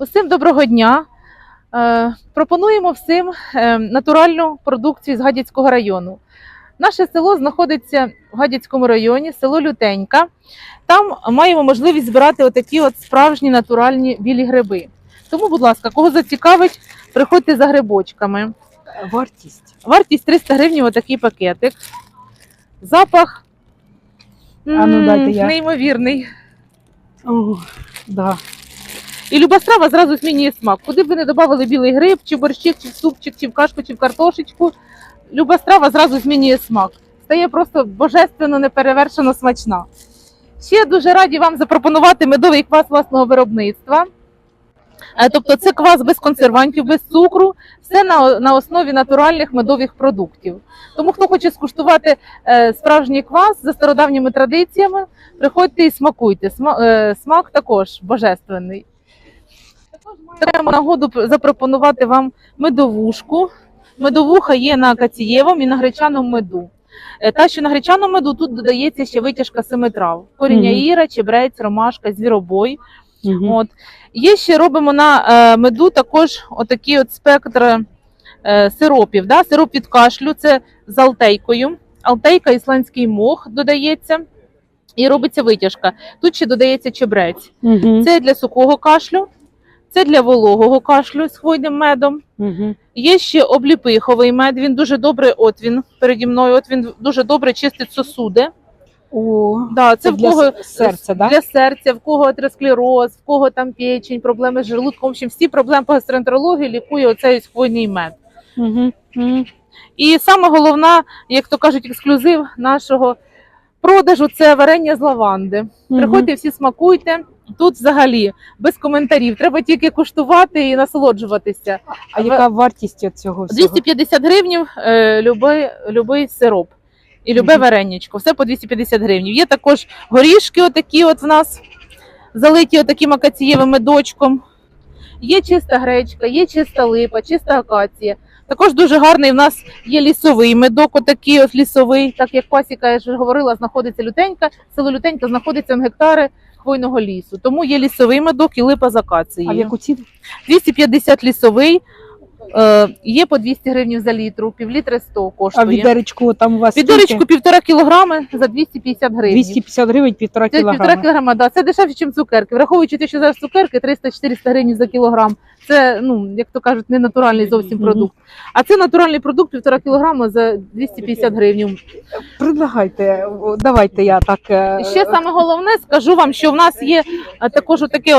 Усім доброго дня. Е, пропонуємо всім е, натуральну продукцію з Гадяцького району. Наше село знаходиться в Гадяцькому районі, село Лютенька. Там маємо можливість збирати отакі от справжні натуральні білі гриби. Тому, будь ласка, кого зацікавить, приходьте за грибочками. Вартість. Вартість 300 гривень отакий пакетик. Запах А ну, дайте я. неймовірний. О, да. І люба страва зразу змінює смак. Куди б ви не додавали білий гриб, чи борщик, чи в супчик, чи в кашку, чи в картошечку. Люба страва зразу змінює смак. Стає просто божественно неперевершено смачна. Ще дуже раді вам запропонувати медовий квас власного виробництва. Е, Тобто це квас без консервантів, без цукру, все на, на основі натуральних медових продуктів. Тому хто хоче скуштувати е, справжній квас за стародавніми традиціями, приходьте і смакуйте. Сма- е, Смак також божественний. Маємо нагоду запропонувати вам медовушку. Медовуха є на кацієвому і на гречаному меду. Е, Та, що на гречаному меду тут додається ще витяжка семи трав: коріння іра, чебрець, ромашка, звіробой. Угу. От. Є ще робимо на е, меду також отакий от спектр е, сиропів. Да? Сироп від кашлю це з алтейкою. Алтейка, ісландський мох додається і робиться витяжка. Тут ще додається чебрець. Угу. Це для сухого кашлю, це для вологого кашлю з хвойним медом. Угу. Є ще обліпиховий мед. Він дуже добре, от він переді мною. От він дуже добре чистить сосуди. О, Да, це, це в кого с- серця, да? для серця, в кого атеросклероз, в кого там печень, проблеми з желудком. В общем, всі проблеми по гастроентерології лікує оцей хвойний мед. Угу. Угу. І саме головна, як то кажуть, ексклюзив нашого продажу це варення з лаванди. Приходьте, всі смакуйте. Тут взагалі без коментарів. Треба тільки куштувати і насолоджуватися. А яка вартість цього всього? 250 гривень е, любий, любий сироп і любе Мгм. вареничко. Все по 250 гривень. Є також горішки, отакі от в нас залиті отаким акацієвим медочком. Є чиста гречка, є чиста липа, чиста акація. Також дуже гарний в нас є лісовий медок, отакий от лісовий, так як пасіка, я ж говорила, знаходиться лютенька. Село Лютенька знаходиться на гектари хвойного лісу. Тому є лісовий медок і липа з А в яку ціну? 250 лісовий, е, є по 200 гривень за літру, півлітри 100 А коштує. відеречку там у вас Відеречку скільки? півтора кілограми за 250 гривень. 250 гривень, півтора Це півтора кілограма. кілограма, да. це дешевше, ніж цукерки. Враховуючи те, що зараз цукерки 300-400 гривень за кілограм. Це, ну, як то кажуть, не натуральний зовсім Мгм. продукт. А це натуральний продукт півтора кілограма за 250 гривень. Предлагайте, о, давайте я так. е, Ще саме головне, скажу вам, що в нас є е, також таке